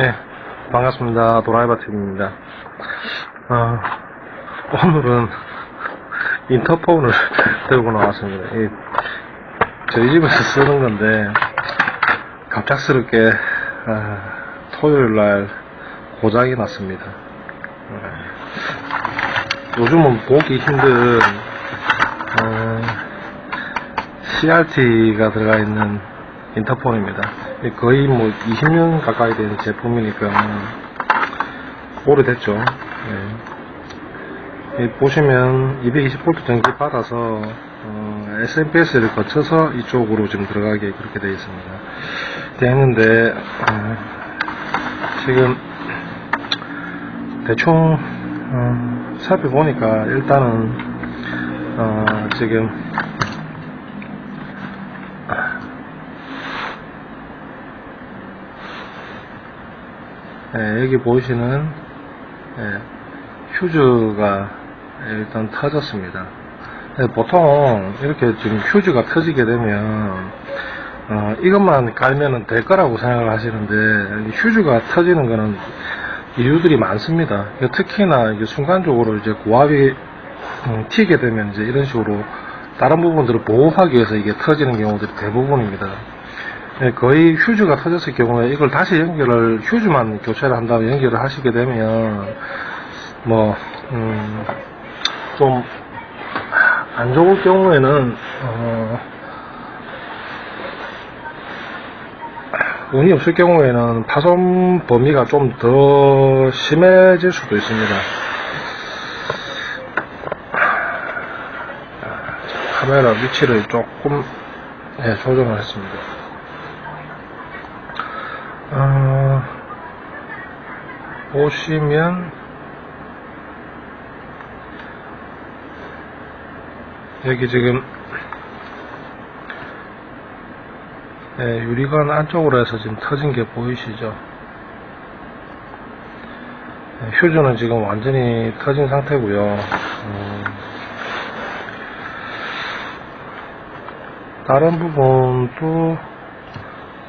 예, 반갑습니다. 도라이버 팀입니다. 어, 오늘은 인터폰을 들고 나왔습니다. 이, 저희 집에서 쓰는 건데, 갑작스럽게, 아, 토요일 날 고장이 났습니다. 어, 요즘은 보기 힘든, 어, CRT가 들어가 있는 인터폰입니다. 거의 뭐 20년 가까이 된 제품이니까 오래됐죠. 네. 이 보시면 220V 전기 받아서 어, SMPS를 거쳐서 이쪽으로 지금 들어가게 그렇게 되어 있습니다. 되어 있는데 어, 지금 대충 어, 살펴보니까 일단은 어, 지금 예, 여기 보시는 예, 휴즈가 일단 터졌습니다. 예, 보통 이렇게 지금 휴즈가 터지게 되면 어, 이것만 갈면은 될 거라고 생각을 하시는데 휴즈가 터지는 거는 이유들이 많습니다. 특히나 이게 순간적으로 이제 고압이 음, 튀게 되면 이제 이런 식으로 다른 부분들을 보호하기 위해서 이게 터지는 경우들이 대부분입니다. 예, 거의 휴즈가 터졌을 경우에 이걸 다시 연결을 휴즈만 교체를 한 다음에 연결을 하시게 되면 뭐 음, 좀 안 좋을 경우에는 어, 운이 없을 경우에는 파손 범위가 좀 더 심해질 수도 있습니다. 카메라 위치를 조금 예, 조정을 했습니다. 어, 보시면 여기 지금 예, 유리관 안쪽으로 해서 지금 터진 게 보이시죠? 예, 휴즈는 지금 완전히 터진 상태고요. 음, 다른 부분도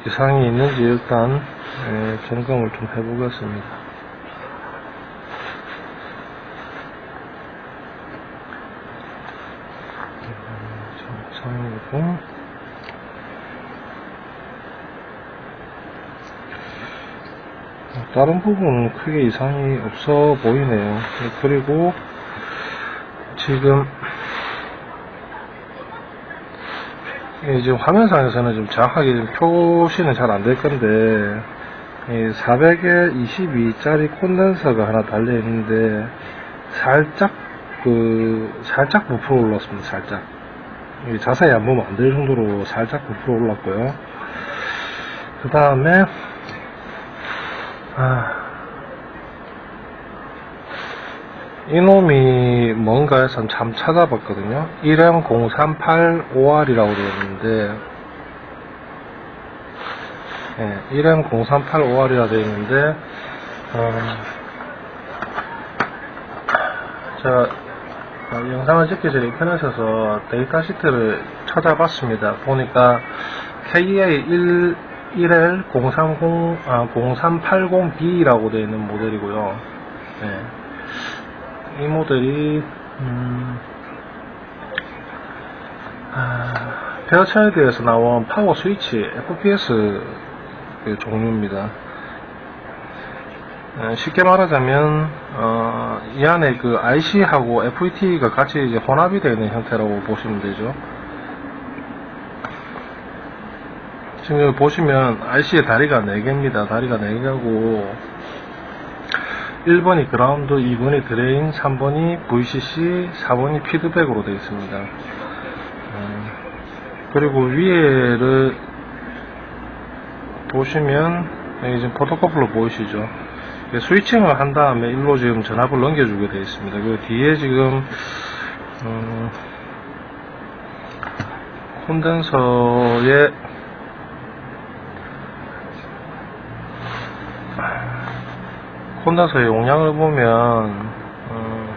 이상이 있는지 일단 예, 점검을 좀 해보겠습니다. 정상이고 다른 부분은 크게 이상이 없어 보이네요. 예, 그리고 지금 예, 지금 화면상에서는 좀 정확하게 좀 표시는 잘 안 될 건데 400에 22짜리 콘덴서가 하나 달려 있는데 살짝 그 살짝 부풀어 올랐습니다. 살짝 이 자세히 안 보면 안 될 정도로 살짝 부풀어 올랐고요. 그 다음에 아, 이놈이 뭔가 해서 참 찾아봤거든요. 1M0385R이라고 되어 있는데, 예, 1M0385R이라 되어 있는데, 어, 제가 어, 영상을 찍기 전에 인터넷에서 데이터 시트를 찾아봤습니다. 보니까 KA 1 1L030, 아, 0380B라고 되어 있는 모델이고요. 네. 이 모델이, 음, 아, 페어차일드에서 나온 파워 스위치 FPS 그 종류입니다. 어, 쉽게 말하자면, 어, 이 안에 그 IC하고 FET가 같이 이제 혼합이 되어 있는 형태라고 보시면 되죠. 지금 여기 보시면 IC의 다리가 4개입니다. 다리가 4개고 1번이 그라운드, 2번이 드레인, 3번이 VCC, 4번이 피드백으로 되어 있습니다. 음, 그리고 위에를 보시면 여기 지금 포토커플로 보이시죠? 스위칭을 한 다음에 일로 지금 전압을 넘겨주게 되어 있습니다. 그리고 뒤에 지금 음, 콘덴서에 콘덴서의 용량을 보면 음,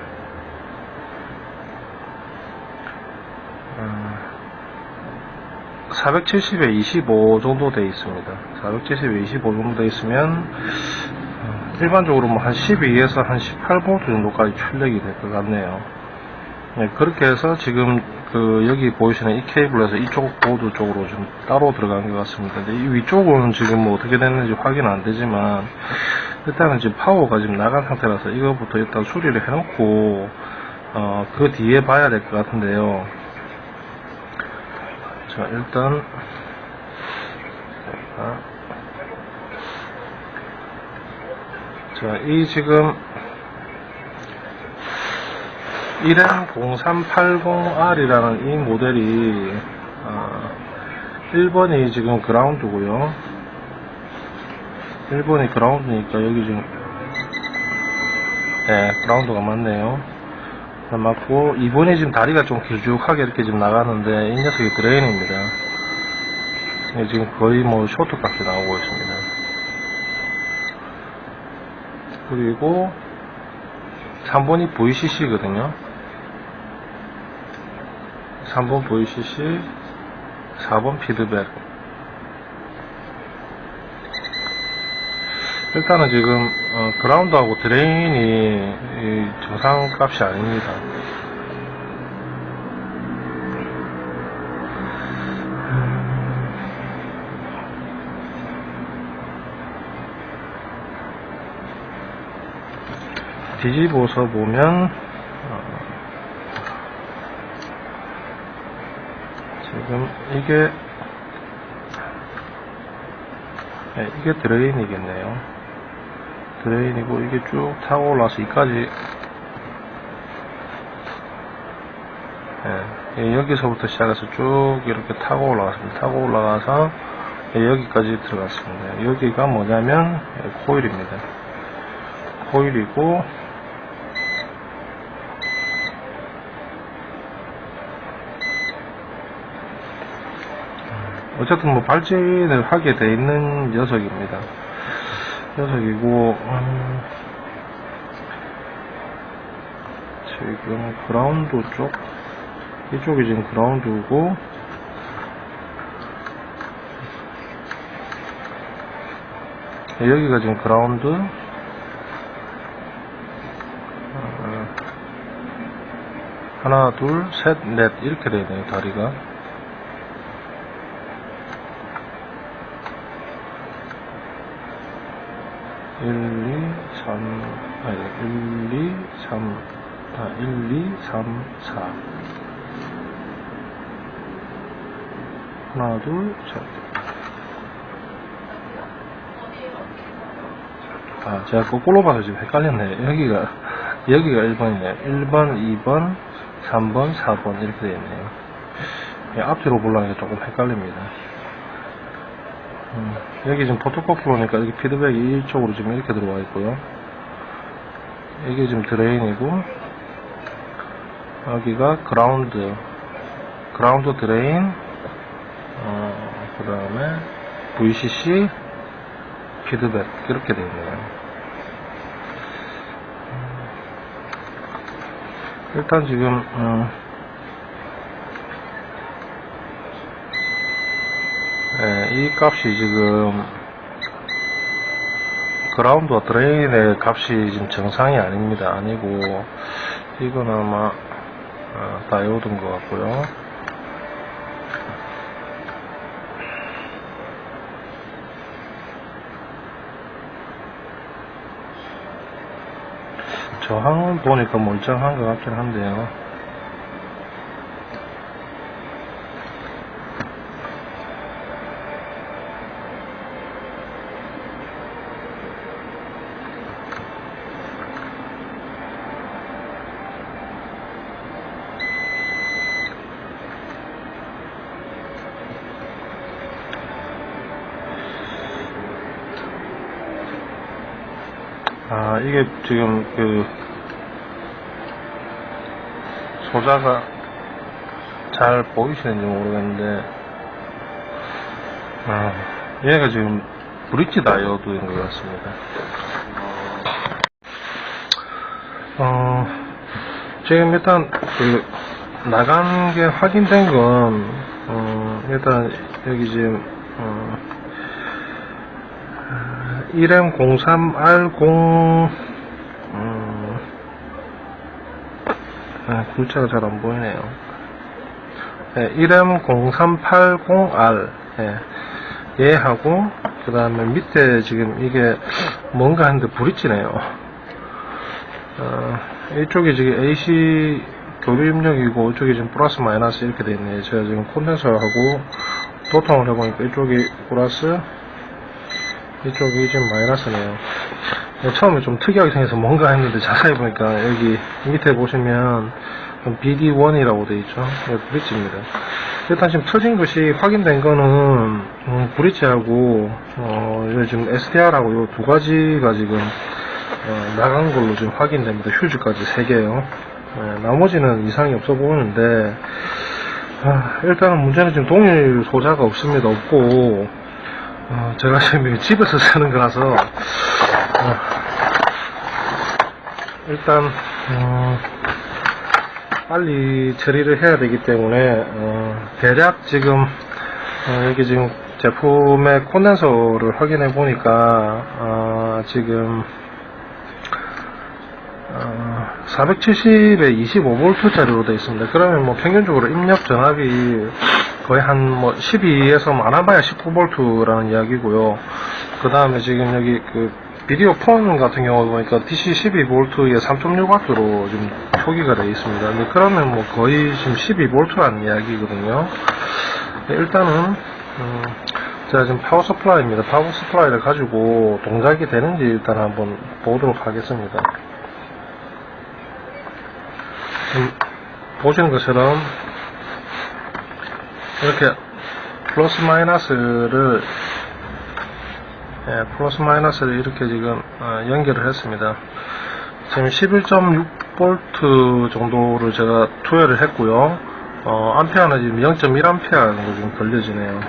음, 470에 25 정도 돼 있습니다. 470에 25 정도 돼 있으면 어, 일반적으로 뭐 한 12에서 한 18V 정도까지 출력이 될 것 같네요. 네, 그렇게 해서 지금 그 여기 보이시는 이 케이블에서 이쪽 보드 쪽으로 좀 따로 들어간 것 같습니다. 이 위쪽은 지금 뭐 어떻게 됐는지 확인 안 되지만 일단은 지금 파워가 지금 나간 상태라서 이거부터 일단 수리를 해놓고 어, 그 뒤에 봐야 될 것 같은데요. 자, 일단, 자, 자, 이 지금, 1M0380R이라는 이 모델이, 어, 1번이 지금 그라운드고요 1번이 그라운드니까 여기 지금, 네, 그라운드가 맞네요. 맞고 2번이 지금 다리가 좀 길쭉하게 이렇게 지금 나가는데 이 녀석이 드레인입니다. 지금 거의 뭐 쇼트 값이 나오고 있습니다. 그리고 3번이 VCC거든요. 3번 VCC, 4번 피드백. 일단은 지금 어, 그라운드하고 드레인이 이 정상 값이 아닙니다. 뒤집어서 보면 어, 지금 이게 네, 이게 드레인이겠네요. 드레인이고 이게 쭉 타고 올라와서 이까지 예, 예, 여기서부터 시작해서 쭉 이렇게 타고 올라갔습니다. 타고 올라가서 예, 여기까지 들어갔습니다. 여기가 뭐냐면 예, 코일입니다. 코일이고 어쨌든 뭐 발진을 하게 돼 있는 녀석입니다. 녀석이고 음, 지금 그라운드 쪽? 이쪽이 지금 그라운드고 여기가 지금 그라운드? 어, 하나 둘 셋 넷 이렇게 되네요 다리가 1, 2, 3, 아니, 1, 2, 3, 아, 1, 2, 3, 4. 하나, 둘, 셋. 아, 제가 거꾸로 봐서 지금 헷갈렸네. 여기가, 여기가 1번이네. 1번, 2번, 3번, 4번, 이렇게 되어 있네요. 예, 앞뒤로 보려니까 조금 헷갈립니다. 음, 여기 지금 포토코플로니까 여기 피드백이 이쪽으로 지금 이렇게 들어와 있고요. 이게 지금 드레인이고 여기가 그라운드 그라운드 드레인 어, 그 다음에 VCC 피드백 이렇게 되어 있네요. 음, 일단 지금 음, 예, 이 값이 지금 그라운드와 드레인의 값이 지금 정상이 아닙니다. 아니고 이건 아마 어, 다이오드인 것 같고요. 저항은 보니까 멀쩡한 것 같긴 한데요. 아, 이게 지금 그 소자가 잘 보이시는지 모르겠는데, 아, 얘가 지금 브릿지 다이오드인 것 같습니다. 어, 지금 일단 그 나간 게 확인된 건, 어, 일단 여기 지금 어, 1M03R0 음, 아, 글자가 잘 안 보이네요. 네, 1M0380R 예, 얘하고 그 다음에 밑에 지금 이게 뭔가 하는데 찌네요. 어, 이쪽이 지금 AC 교류 입력이고 이쪽이 지금 플러스 마이너스 이렇게 돼 있네요. 제가 지금 콘덴서하고 도통을 해보니까 이쪽이 플러스 이쪽이 지금 마이너스네요. 네, 처음에 좀 특이하게 생겨서 뭔가 했는데 자세히 보니까 여기 밑에 보시면 BD1이라고 되어 있죠. 네, 브릿지입니다. 일단 지금 터진 것이 확인된 거는 음, 브릿지하고 어, 요 지금 SDR하고 요 두 가지가 지금 어, 나간 걸로 지금 확인됩니다. 휴즈까지 세 개요. 네, 나머지는 이상이 없어 보이는데 아, 일단은 문제는 지금 동일 소자가 없습니다. 없고 어, 제가 지금 집에서 쓰는 거라서 어, 일단 어, 빨리 처리를 해야 되기 때문에 어, 대략 지금 어, 여기 지금 제품의 콘덴서를 확인해 보니까 어, 지금 어, 470에 25V짜리로 되어 있습니다. 그러면 뭐 평균적으로 입력 전압이 거의 한뭐 12에서 많아봐야 19V라는 이야기고요. 그 다음에 지금 여기 그 비디오 폰 같은 경우 보니까 DC 12V에 3.6W로 지금 표기가 되어 있습니다. 근데 그러면 뭐 거의 지금 12V라는 이야기거든요. 네, 일단은 음, 제가 지금 파워 서플라이입니다. 파워 서플라이를 가지고 동작이 되는지 일단 한번 보도록 하겠습니다. 음, 보시는 것처럼 이렇게 플러스 마이너스를 예, 플러스 마이너스를 이렇게 지금 어, 연결을 했습니다. 지금 11.6V 정도를 제가 투여를 했고요. 어, 암페어는 지금 0.1A 정도 지금 걸려지네요.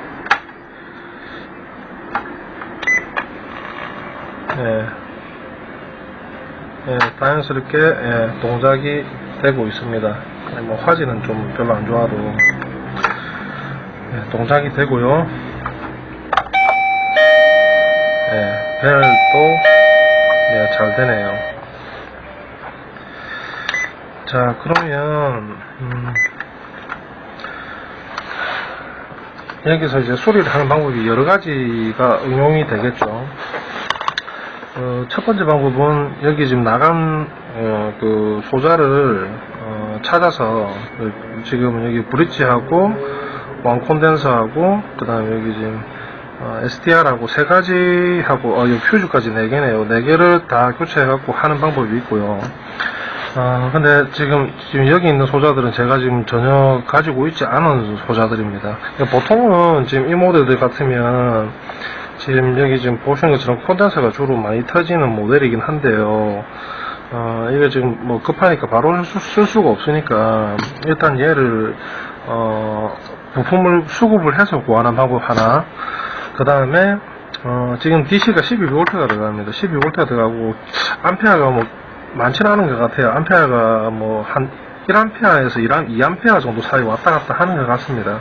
예. 예, 자연스럽게 예, 동작이 되고 있습니다. 예, 뭐 화질은 좀 별로 안 좋아도 예, 동작이 되고요. 예, 벨도 예, 잘 되네요. 자, 그러면 음, 여기서 이제 소리를 하는 방법이 여러 가지가 응용이 되겠죠. 어, 첫 번째 방법은 여기 지금 나간 어, 그 소자를 어, 찾아서 그 지금 여기 브릿지하고 왕 콘덴서하고 그 다음에 여기 지금 어, SDR하고 세 가지 하고 어, 이 퓨즈까지 네 개네요. 네 개를 다 교체해갖고 하는 방법이 있고요. 어, 근데 지금, 지금 여기 있는 소자들은 제가 지금 전혀 가지고 있지 않은 소자들입니다. 그러니까 보통은 지금 이 모델들 같으면 지금 여기 지금 보시는 것처럼 콘덴서가 주로 많이 터지는 모델이긴 한데요. 어, 이게 지금 뭐 급하니까 바로 쓸, 쓸 수가 없으니까 일단 얘를 어, 부품을 수급을 해서 구하는 방법 하나. 그 다음에 어, 지금 DC가 12V가 들어갑니다. 12V가 들어가고 암페어가 뭐 많지는 않은 것 같아요. 암페어가 뭐한 1암페어에서 2암페어 정도 사이 왔다 갔다 하는 것 같습니다.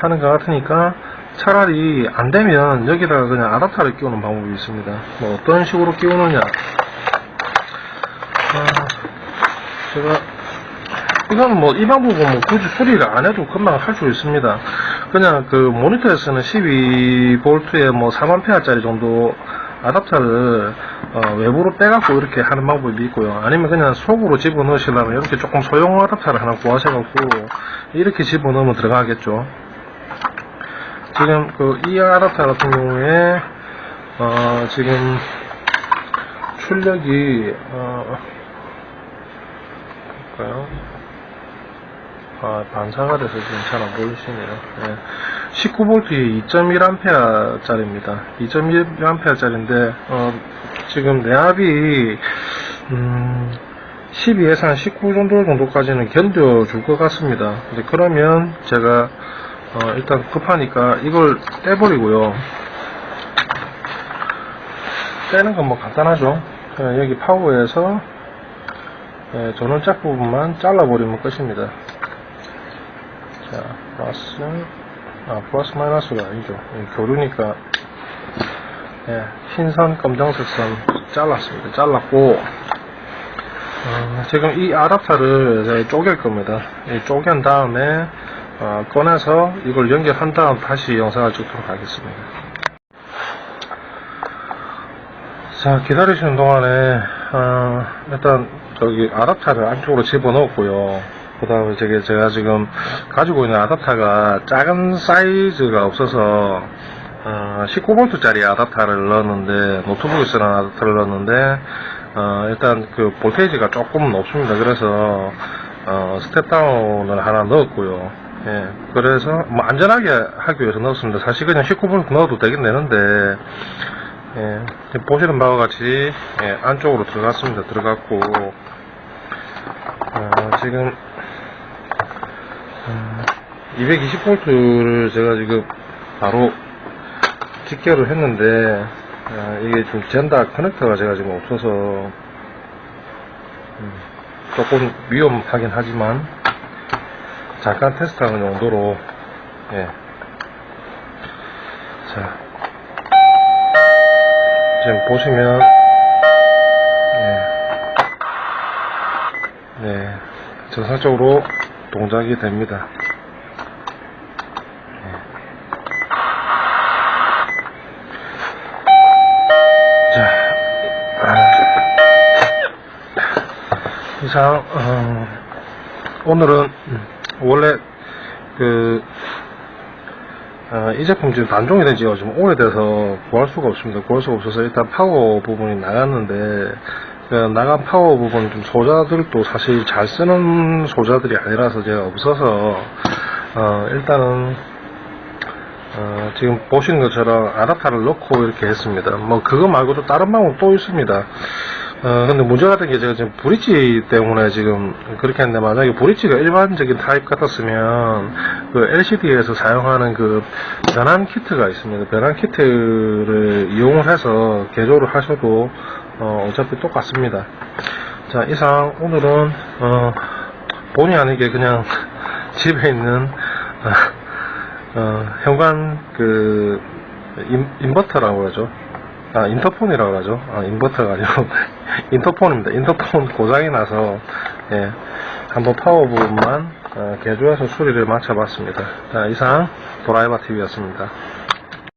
하는 것 같으니까 차라리 안 되면 여기다가 그냥 아답터를 끼우는 방법이 있습니다. 뭐 어떤 식으로 끼우느냐. 아, 제가 이건 뭐이 방법은 뭐 굳이 수리를 안 해도 금방 할 수 있습니다. 그냥 그 모니터에서는 12V에 뭐 4만 페어짜리 정도 아답터를 어, 외부로 빼갖고 이렇게 하는 방법이 있고요. 아니면 그냥 속으로 집어넣으시려면 이렇게 조금 소형 아답터를 하나 구하셔갖고 이렇게 집어넣으면 들어가겠죠. 지금 그 이 아답터 같은 경우에 어, 지금 출력이 어? 아, 반사가 돼서 지금 잘 안 보이시네요. 네. 19V에 2.1A 짜리입니다. 2.1A 짜리인데, 어, 지금 내압이, 음, 12에서 한 19 정도 정도까지는 견뎌줄 것 같습니다. 근데 그러면 제가, 어, 일단 급하니까 이걸 떼버리고요. 떼는 건 뭐 간단하죠. 그냥 여기 파워에서, 예, 전원짝 부분만 잘라버리면 끝입니다. 자, 플러스 아, 플러스 마이너스가 아니죠. 예, 교류니까, 예, 흰선, 검정색 선 잘랐습니다. 잘랐고, 어, 지금 이 아답터를 쪼갤 겁니다. 이 쪼갠 다음에, 어, 꺼내서 이걸 연결한 다음 다시 영상을 찍도록 하겠습니다. 자, 기다리시는 동안에, 어, 일단, 저기, 아답터를 안쪽으로 집어넣었고요. 그 다음에 저게 제가 지금 가지고 있는 아답터가 작은 사이즈가 없어서, 어, 19V짜리 아답터를 넣었는데, 노트북에 쓰는 아답터를 넣었는데, 어, 일단 그 볼테이지가 조금 높습니다. 그래서, 어, 스텝다운을 하나 넣었고요. 예, 그래서, 뭐, 안전하게 하기 위해서 넣었습니다. 사실 그냥 19V 넣어도 되긴 되는데, 예, 보시는 바와 같이 예, 안쪽으로 들어갔습니다. 들어갔고 어, 지금 220V를 제가 지금 바로 직결을 했는데 어, 이게 좀 젠다. 커넥터가 제가 지금 없어서 음, 조금 위험하긴 하지만 잠깐 테스트하는 용도로 예. 자. 지금 보시면 네, 네. 정상적으로 동작이 됩니다. 네. 자, 아, 이상 어, 오늘은 음, 원래 그 어, 이 제품 지금 단종이 된 지가 좀 오래돼서 구할 수가 없습니다. 구할 수가 없어서 일단 파워 부분이 나갔는데, 그 나간 파워 부분 좀 소자들도 사실 잘 쓰는 소자들이 아니라서 제가 없어서, 어, 일단은, 어, 지금 보시는 것처럼 아답타를 넣고 이렇게 했습니다. 뭐, 그거 말고도 다른 방법 또 있습니다. 어, 근데 문제가 된 게 제가 지금 브릿지 때문에 지금 그렇게 했는데 만약에 브릿지가 일반적인 타입 같았으면 그 LCD에서 사용하는 그 변환 키트가 있습니다. 변환 키트를 이용을 해서 개조를 하셔도 어, 어차피 똑같습니다. 자, 이상 오늘은 어, 본의 아니게 그냥 집에 있는 어, 어, 현관 그 인, 인버터라고 그러죠. 아, 인터폰이라고 하죠. 아, 인버터가 아니고, 인터폰입니다. 인터폰 고장이 나서, 예, 한번 파워 부분만, 어, 개조해서 수리를 마쳐봤습니다. 자, 이상, 도라이바 TV였습니다.